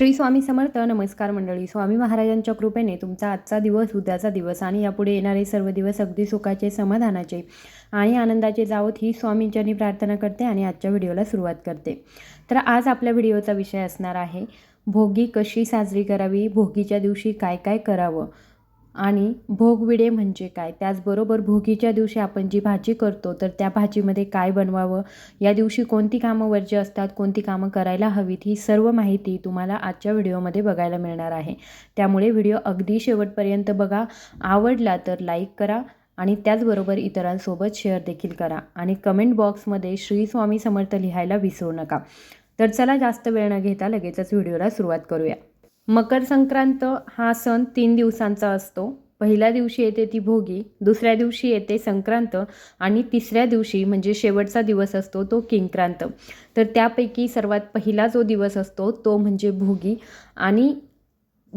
श्री स्वामी समर्थ नमस्कार मंडळी. स्वामी महाराजांच्या कृपेने तुमचा आजचा दिवस उद्याचा दिवस आणि यापुढे येणारे सर्व दिवस अगदी सुखाचे समाधानाचे आणि आनंदाचे जावोत ही स्वामींच्यानी प्रार्थना करते आणि आजच्या व्हिडिओला सुरुवात करते. तर आज आपल्या व्हिडिओचा विषय असणार आहे भोगी कशी साजरी करावी भोगीच्या दिवशी काय काय करावं? आणि भोगविडे म्हणजे काय? त्याचबरोबर भोगीच्या दिवशी आपण जी भाजी करतो तर त्या भाजीमध्ये काय बनवावं? या दिवशी कोणती कामं वर्ज्य असतात? कोणती कामं करायला हवीत? ही सर्व माहिती तुम्हाला आजच्या व्हिडिओमध्ये बघायला मिळणार आहे. त्यामुळे व्हिडिओ अगदी शेवटपर्यंत बघा. आवडला तर लाईक करा आणि त्याचबरोबर इतरांसोबत शेअर देखील करा. आणि कमेंट बॉक्समध्ये श्री स्वामी समर्थ लिहायला विसरू नका. तर चला जास्त वेळ न घेता लगेचच व्हिडिओला सुरुवात करूया. मकर संक्रांत हा सण तीन दिवसांचा असतो. पहिल्या दिवशी येते ती भोगी दुसऱ्या दिवशी येते संक्रांत आणि तिसऱ्या दिवशी म्हणजे शेवटचा दिवस असतो तो किंक्रांत. तर त्यापैकी सर्वात पहिला जो दिवस असतो तो म्हणजे भोगी आणि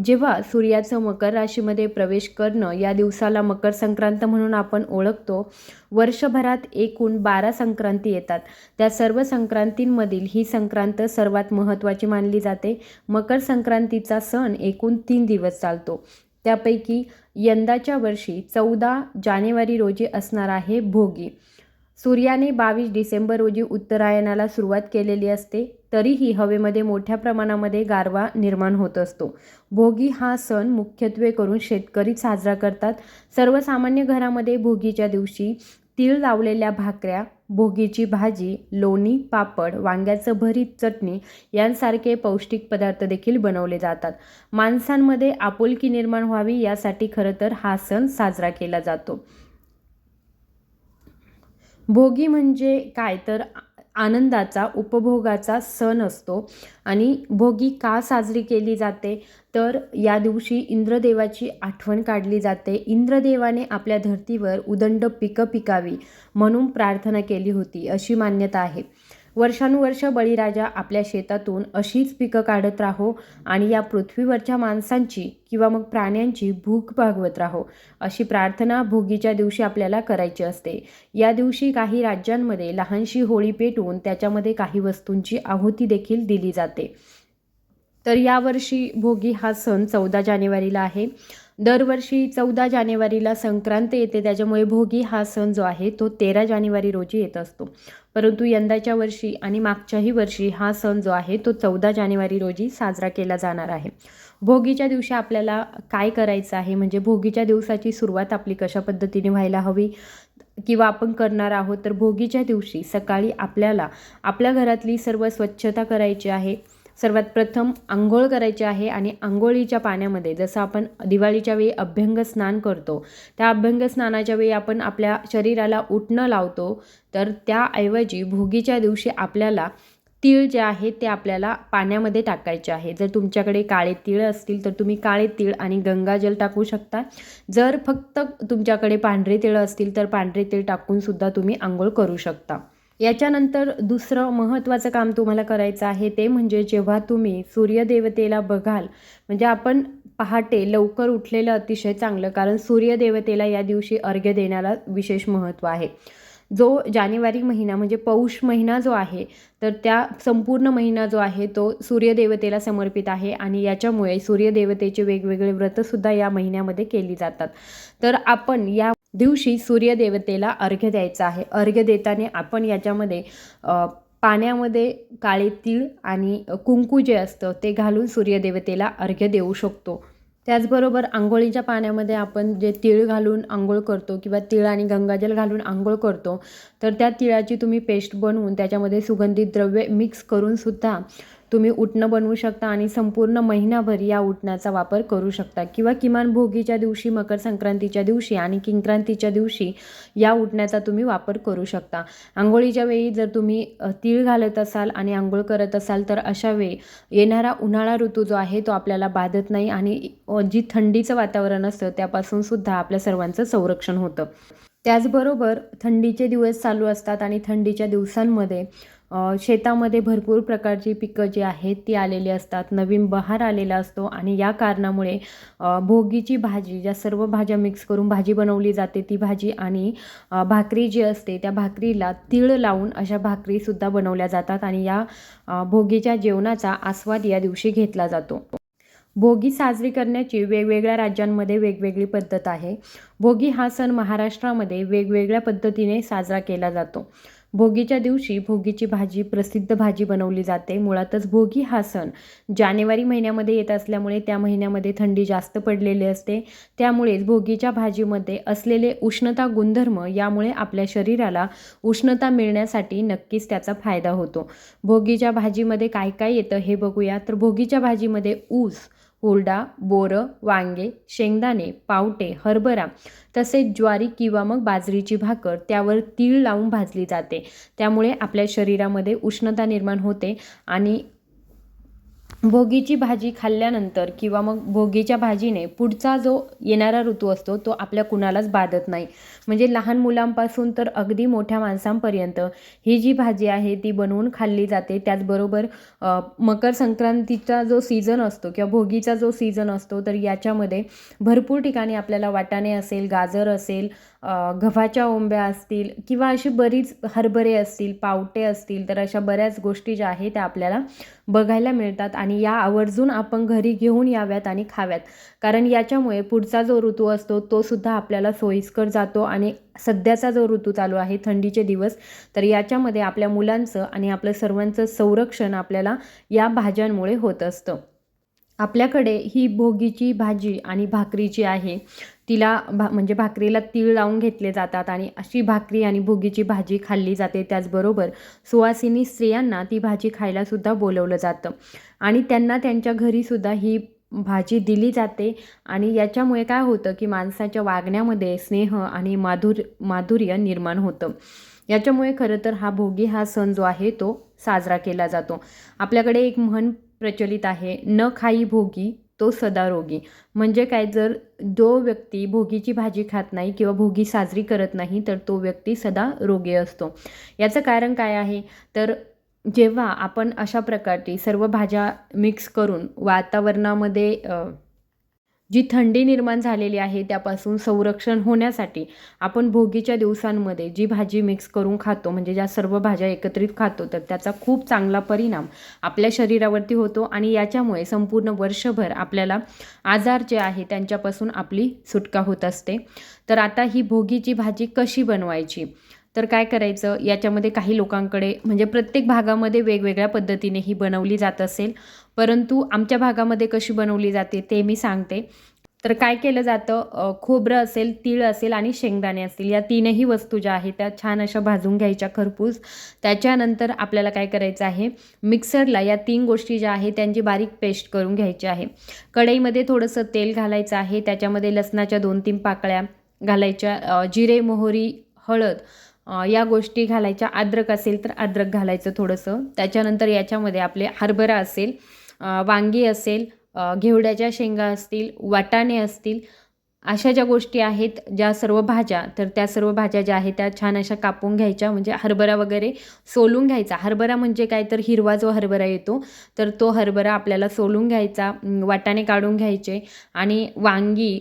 जेव्हा सूर्याचं मकर राशीमध्ये प्रवेश करणं या दिवसाला मकर संक्रांत म्हणून आपण ओळखतो वर्षभरात एकूण बारा संक्रांती येतात. त्या सर्व संक्रांतींमधील ही संक्रांत सर्वात महत्त्वाची मानली जाते. मकर संक्रांतीचा सण एकूण तीन दिवस चालतो. त्यापैकी यंदाच्या वर्षी चौदा जानेवारी रोजी असणार आहे भोगी. सूर्याने बावीस डिसेंबर रोजी उत्तरायणाला सुरुवात केलेली असते. तरीही हवेमध्ये मोठ्या प्रमाणामध्ये गारवा निर्माण होत असतो. भोगी हा सण मुख्यत्वे करून शेतकरी साजरा करतात. सर्वसामान्य घरामध्ये भोगीच्या दिवशी तीळ लावलेल्या भाकऱ्या भोगीची भाजी लोणी पापड वांग्याचं भरीत चटणी यांसारखे पौष्टिक पदार्थ देखील बनवले जातात. माणसांमध्ये आपुलकी निर्माण व्हावी यासाठी खरं तर हा सण साजरा केला जातो. भोगी म्हणजे काय? तर आनंदाचा उपभोगाचा सण असतो. आणि भोगी का साजरी केली जाते? तर या दिवशी इंद्रदेवाची आठवण काढली जाते. इंद्रदेवाने आपल्या धर्तीवर उदंड पिकं पिकावी म्हणून प्रार्थना केली होती अशी मान्यता आहे. वर्षानुवर्ष बळीराजा आपल्या शेतातून अशीच पिकं काढत राहो आणि या पृथ्वीवरच्या माणसांची किंवा मग प्राण्यांची भूक भागवत राहो. अशी प्रार्थना भोगीच्या दिवशी आपल्याला करायची असते. या दिवशी काही राज्यांमध्ये लहानशी होळी पेटवून त्याच्यामध्ये काही वस्तूंची आहुती देखील दिली जाते. तर यावर्षी भोगी हा सण चौदा जानेवारीला आहे. दरवर्षी चौदा जानेवारीला संक्रांत येते त्याच्यामुळे भोगी हा सण जो आहे तो तेरा जानेवारी रोजी येत असतो. परंतु यंदाच्या वर्षी आणि मागच्याही वर्षी हा सण जो आहे तो चौदा जानेवारी रोजी साजरा केला जाणार आहे. भोगीच्या दिवशी आपल्याला काय करायचं आहे? म्हणजे भोगीच्या दिवसाची सुरुवात आपली कशा पद्धतीने व्हायला हवी? किंवा आपण करणार आहोत तर भोगीच्या दिवशी सकाळी आपल्याला आपल्या घरातली सर्व स्वच्छता करायची आहे. सर्वात प्रथम आंघोळ करायची आहे आणि आंघोळीच्या पाण्यामध्ये जसं आपण दिवाळीच्या वेळी अभ्यंग स्नान करतो त्या अभ्यंग स्नानाच्या वेळी आपण आपल्या शरीराला उठणं लावतो तर त्याऐवजी भोगीच्या दिवशी आपल्याला तीळ जे आहे ते आपल्याला पाण्यामध्ये टाकायचे आहे. जर तुमच्याकडे काळे तीळ असतील तर तुम्ही काळे तीळ आणि गंगाजल टाकू शकता. जर फक्त तुमच्याकडे पांढरे तीळ असतील तर पांढरे तीळ टाकूनसुद्धा तुम्ही आंघोळ करू शकता. याच्यानंतर दुसरं महत्त्वाचं काम तुम्हाला करायचं आहे ते म्हणजे जेव्हा तुम्ही सूर्यदेवतेला बघाल म्हणजे आपण पहाटे लवकर उठलेलं अतिशय चांगलं कारण सूर्यदेवतेला या दिवशी अर्घ्य देण्याला विशेष महत्त्व आहे. जो जानेवारी महिना म्हणजे पौष महिना जो आहे तर त्या संपूर्ण महिना जो आहे तो सूर्यदेवतेला समर्पित आहे आणि याच्यामुळे सूर्यदेवतेचे वेगवेगळे व्रतसुद्धा या महिन्यामध्ये केली जातात. तर आपण या दिवशी सूर्यदेवतेला अर्घ्य द्यायचा आहे. अर्घ्य देताना आपण याच्यामध्ये पाण्यामध्ये काळे तीळ आणि कुंकू जे असतं ते घालून सूर्यदेवतेला अर्घ्य देऊ शकतो. त्याचबरोबर आंघोळीच्या पाण्यामध्ये आपण जे तीळ घालून आंघोळ करतो किंवा तीळ आणि गंगाजल घालून आंघोळ करतो तर त्या तिळाची तुम्ही पेस्ट बनवून त्याच्यामध्ये सुगंधित द्रव्य मिक्स करूनसुद्धा तुम्ही उठणं बनवू शकता आणि संपूर्ण महिनाभर या उठण्याचा वापर करू शकता. किंवा किमान भोगीच्या दिवशी मकर संक्रांतीच्या दिवशी आणि किंक्रांतीच्या दिवशी या उठण्याचा तुम्ही वापर करू शकता. आंघोळीच्या वेळी जर तुम्ही तीळ घालत असाल आणि आंघोळ करत असाल तर अशा वेळी येणारा उन्हाळा ऋतू जो आहे तो आपल्याला बाधत नाही आणि जी थंडीचं वातावरण असतं त्यापासून सुद्धा आपल्या सर्वांचं संरक्षण होतं. त्याचबरोबर थंडीचे दिवस चालू असतात आणि थंडीच्या दिवसांमध्ये शेतामध्ये भरपूर प्रकारची पिकं जी आहेत ती आलेली असतात. नवीन बहार आलेला असतो आणि या कारणामुळे भोगीची भाजी ज्या सर्व भाज्या मिक्स करून भाजी बनवली जाते ती भाजी आणि भाकरी जी असते त्या भाकरीला तीळ लावून अशा भाकरीसुद्धा बनवल्या जातात आणि या भोगीच्या जेवणाचा आस्वाद या दिवशी घेतला जातो. भोगी साजरी करण्याची वेगवेगळ्या राज्यांमध्ये वेगवेगळी पद्धत आहे. भोगी हा सण महाराष्ट्रामध्ये वेगवेगळ्या पद्धतीने साजरा केला जातो. भोगीच्या दिवशी भोगीची भाजी प्रसिद्ध भाजी बनवली जाते. मुळातच भोगी हा सण जानेवारी महिन्यामध्ये येत असल्यामुळे त्या महिन्यामध्ये थंडी जास्त पडलेली असते. त्यामुळेच भोगीच्या भाजीमध्ये असलेले उष्णता गुणधर्म यामुळे आपल्या शरीराला उष्णता मिळण्यासाठी नक्कीच त्याचा फायदा होतो. भोगीच्या भाजीमध्ये काय काय येतं हे बघूया. तर भोगीच्या भाजीमध्ये ऊस हुरडा बोरं वांगे शेंगदाणे पावटे हरभरा तसेच ज्वारी किंवा मग बाजरीची भाकर त्यावर तीळ लावून भाजली जाते. त्यामुळे आपल्या शरीरामध्ये उष्णता निर्माण होते आणि भोगीची भाजी खाल्ल्यानंतर किंवा मग भोगीच्या भाजीने पुढचा जो येणारा ऋतू असतो तो आपल्या कुणालाच बाधत नाही. म्हणजे लहान मुलांपासून तर अगदी मोठ्या माणसांपर्यंत. ही जी भाजी आहे ती बनवून खाल्ली जाते. त्याचबरोबर मकर संक्रांतीचा जो सीझन असतो किंवा भोगीचा जो सीझन असतो तर याच्यामध्ये भरपूर ठिकाणी आपल्याला वाटाणे असेल गाजर असेल गव्हाच्या ओंब्या असतील किंवा अशी बरीच हरभरे असतील पावटे असतील तर अशा बऱ्याच गोष्टी ज्या आहेत त्या आपल्याला बघायला मिळतात आणि या आवर्जून आपण घरी घेऊन याव्यात आणि खाव्यात. कारण याच्यामुळे पुढचा जो ऋतू असतो तो सुद्धा आपल्याला सोयीस्कर जातो आणि सध्याचा जो ऋतू चालू आहे थंडीचे दिवस तर याच्यामध्ये आपल्या मुलांचं आणि आपलं सर्वांचं संरक्षण आपल्याला या भाज्यांमुळे होत असतं. आपल्याकडे ही भोगीची भाजी आणि भाकरी जी आहे तिला भा म्हणजे भाकरीला तीळ लावून घेतले जातात आणि अशी भाकरी आणि भोगीची भाजी खाल्ली जाते. त्याचबरोबर सुवासिनी स्त्रियांना ती भाजी खायलासुद्धा बोलवलं जातं. आणि त्यांना त्यांच्या घरीसुद्धा ही भाजी दिली जाते आणि याच्यामुळे काय होतं की माणसाच्या वागण्यामध्ये स्नेह आणि माधुर माधुर्य निर्माण होतं. याच्यामुळे खरं तर हा भोगी हा सण जो आहे तो साजरा केला जातो. आपल्याकडे एक म्हण प्रचलित आहे न खाई भोगी तो सदा रोगी. म्हणजे काय जर जो व्यक्ती भोगीची भाजी खात नाही किंवा भोगी साजरी करत नाही तर तो व्यक्ती सदा रोगी असतो. याचं कारण काय आहे? तर जेव्हा आपण अशा प्रकारची सर्व भाज्या मिक्स करून वातावरणामध्ये जी थंडी निर्माण झालेली आहे त्यापासून संरक्षण होण्यासाठी आपण भोगीच्या दिवसांमध्ये जी भाजी मिक्स करून खातो म्हणजे ज्या सर्व भाज्या एकत्रित खातो तर त्याचा खूप चांगला परिणाम आपल्या शरीरावरती होतो आणि याच्यामुळे संपूर्ण वर्षभर आपल्याला आजार जे आहे त्यांच्यापासून आपली सुटका होत असते. तर आता ही भोगीची भाजी कशी बनवायची? तर काय करायचं? याच्यामध्ये काही लोकांकडे म्हणजे प्रत्येक भागामध्ये वेगवेगळ्या पद्धतीने ही बनवली जात असेल. परंतु आमच्या भागामध्ये कशी बनवली जाते ते मी सांगते. तर काय केलं जातं? खोबरं असेल तीळ असेल आणि शेंगदाणे असतील. या तीनही वस्तू ज्या आहेत त्या छान अशा भाजून घ्यायच्या खरपूस. त्याच्यानंतर आपल्याला काय करायचं आहे? मिक्सरला या तीन गोष्टी ज्या आहेत त्यांची बारीक पेस्ट करून घ्यायची आहे. कढईमध्ये थोडंसं तेल घालायचं आहे. त्याच्यामध्ये लसणाच्या दोन तीन पाकळ्या घालायच्या. जिरे मोहरी हळद या गोष्टी घालायच्या. अद्रक असेल तर अद्रक घालायचं थोडंसं. त्याच्यानंतर याच्यामध्ये आपले हरभरा असेल वांगी असेल घेवड्याच्या शेंगा असतील वाटाणे असतील अशा ज्या गोष्टी आहेत ज्या सर्व भाज्या तर त्या सर्व भाज्या ज्या आहेत त्या छान अशा कापून घ्यायच्या. म्हणजे हरभरा वगैरे सोलून घ्यायचा. हरभरा म्हणजे काय? तर हिरवा जो हरभरा येतो तर तो हरभरा आपल्याला सोलून घ्यायचा. वाटाणे काढून घ्यायचे. आणि वांगी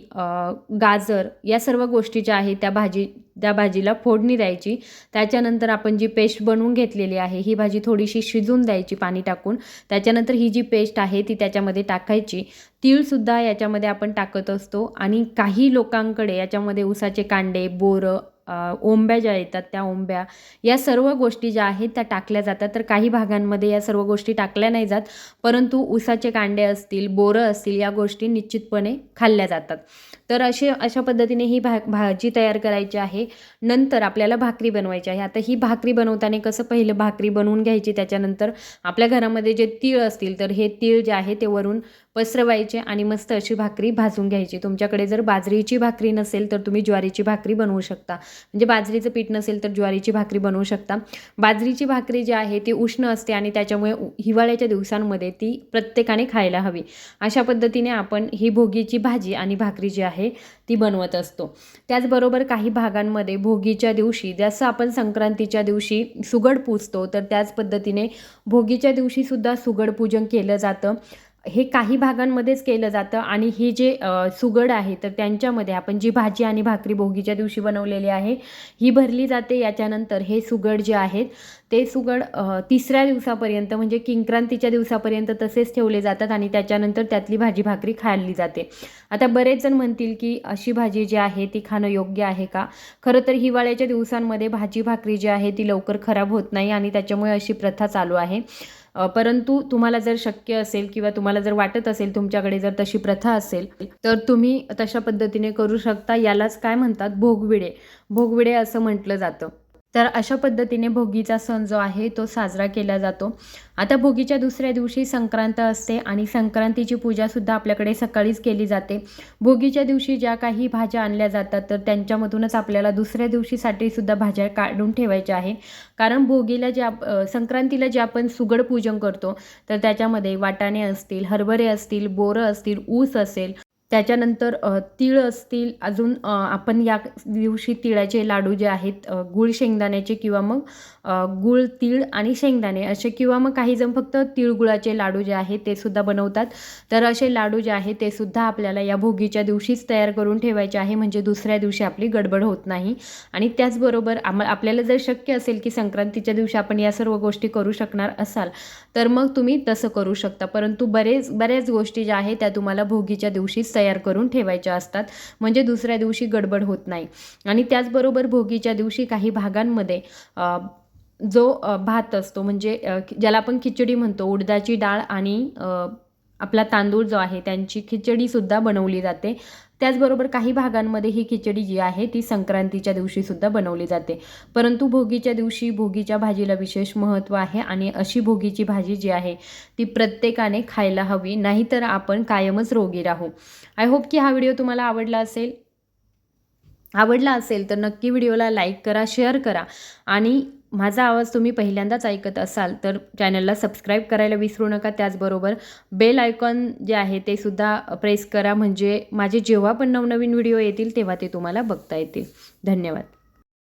गाजर या सर्व गोष्टी ज्या आहेत त्या भाजी त्या भाजीला फोडणी द्यायची. त्याच्यानंतर आपण जी पेस्ट बनवून घेतलेली आहे ही भाजी थोडीशी शिजून द्यायची पाणी टाकून. त्याच्यानंतर ही जी पेस्ट आहे ती त्याच्यामध्ये टाकायची. तीळसुद्धा याच्यामध्ये आपण टाकत असतो. आणि काही लोकांकडे याच्यामध्ये उसाचे कांडे बोरं ओंब्या ज्या येतात त्या ओंब्या या सर्व गोष्टी ज्या आहेत त्या टाकल्या जातात. तर काही भागांमध्ये या सर्व गोष्टी टाकल्या नाही जात परंतु उसाचे कांडे असतील बोरं असतील या गोष्टी निश्चितपणे खाल्ल्या जातात. तर असे अशा पद्धतीने ही भा भाजी तयार करायची आहे. नंतर आपल्याला भाकरी बनवायची आहे. आता ही भाकरी बनवताना कसं पहिलं भाकरी बनवून घ्यायची? त्याच्यानंतर आपल्या घरामध्ये जे तीळ असतील तर हे तीळ जे आहे ते वरून पसरवायचे आणि मस्त अशी भाकरी भाजून घ्यायची. तुमच्याकडे जर बाजरीची भाकरी नसेल तर तुम्ही ज्वारीची भाकरी बनवू शकता. म्हणजे बाजरीचं पीठ नसेल तर ज्वारीची भाकरी बनवू शकता. बाजरीची भाकरी जी आहे ती उष्ण असते आणि त्याच्यामुळे उ- हिवाळ्याच्या दिवसांमध्ये ती प्रत्येकाने खायला हवी. अशा पद्धतीने आपण ही भोगीची भाजी आणि भाकरी जी आहे ती बनवत असतो. त्याचबरोबर काही भागांमध्ये भोगीच्या दिवशी जसं आपण संक्रांतीच्या दिवशी सुगड पूजतो तर त्याच पद्धतीने भोगीच्या दिवशीसुद्धा सुगड पूजन केलं जातं. हे काही भागांमध्येच केलं जातं आणि हे जे सुगड आहे तर त्यांच्यामध्ये आपण जी भाजी आणि भाकरी भोगीच्या दिवशी बनवलेली आहे ही भरली जाते. याच्यानंतर हे सुगड जे आहेत ते सुगड तिसऱ्या दिवसापर्यंत म्हणजे किंक्रांतीच्या दिवसापर्यंत तसेच ठेवले जातात आणि त्याच्यानंतर त्यातली भाजी भाकरी खाल्ली जाते. आता बरेच जण म्हणतील की अशी भाजी जी आहे ती खाणं योग्य आहे का? खरं तर हिवाळ्याच्या दिवसांमध्ये भाजी भाकरी जी आहे ती लवकर खराब होत नाही आणि त्याच्यामुळे अशी प्रथा चालू आहे. परंतु तुम्हाला जर शक्य असेल किंवा तुम्हाला जर वाटत असेल तुमच्याकडे जर तशी प्रथा असेल तर तुम्ही तशा पद्धतीने करू शकता. यालाच काय म्हणतात? भोगविडे. भोगविडे असं म्हटलं जातं. तर अशा पद्धतीने भोगीचा सण जो आहे तो साजरा केला जातो. आता भोगीच्या दुसऱ्या दिवशी संक्रांत असते आणि संक्रांतीची पूजासुद्धा आपल्याकडे सकाळीच केली जाते. भोगीच्या दिवशी ज्या काही भाज्या आणल्या जातात तर त्यांच्यामधूनच आपल्याला दुसऱ्या दिवशीसाठी सुद्धा भाज्या काढून ठेवायच्या आहे. कारण भोगीला ज्या संक्रांतीला जे आपण सुगड पूजन करतो तर त्याच्यामध्ये वाटाणे असतील हरभरे असतील बोरं असतील ऊस असेल त्याच्यानंतर तीळ असतील अजून आपण या दिवशी तिळाचे लाडू जे आहेत गुळ शेंगदाण्याचे किंवा मग गुळ तीळ आणि शेंगदाणे असे किंवा मग काही जण फक्त तिळगुळाचे लाडू जे आहेत ते सुद्धा बनवतात. तर असे लाडू जे आहेत ते सुद्धा आपल्याला या भोगीच्या दिवशीच तयार करून ठेवायचे आहे म्हणजे दुसऱ्या दिवशी आपली गडबड होत नाही. आणि त्याचबरोबर आम आपल्याला जर शक्य असेल की संक्रांतीच्या दिवशी आपण या सर्व गोष्टी करू शकणार असाल तर मग तुम्ही तसं करू शकता. परंतु बरेच बऱ्याच गोष्टी ज्या आहेत त्या तुम्हाला भोगीच्या दिवशीच तयार तयार करून ठेवायच्या असतात. म्हणजे दुसऱ्या दिवशी गडबड होत नाही. आणि त्याचबरोबर भोगीच्या दिवशी काही भागांमध्ये जो भात असतो म्हणजे ज्याला आपण खिचडी म्हणतो उडदाची डाळ आणि आपला तांदूळ जो आहे त्यांची खिचडीसुद्धा बनवली जाते. त्याचबरोबर काही भागांमध्ये ही खिचडी जी आहे ती संक्रांतीच्या दिवशीसुद्धा बनवली जाते. परंतु भोगीच्या दिवशी भोगीच्या भाजीला विशेष महत्त्व आहे आणि अशी भोगीची भाजी जी आहे ती प्रत्येकाने खायला हवी नाहीतर आपण कायमच रोगी राहू. आय होप की हा व्हिडिओ तुम्हाला आवडला असेल. आवडला असेल तर नक्की व्हिडिओला लाईक करा शेअर करा आणि माझा आवाज तुम्ही पहिल्यांदाच ऐकत असाल तर चॅनलला सबस्क्राईब करायला विसरू नका. त्याचबरोबर बेल आयकॉन जे आहे ते सुद्धा प्रेस करा. म्हणजे माझे जेव्हा पण नवनवीन व्हिडिओ येतील तेव्हा ते तुम्हाला बघता येतील. धन्यवाद.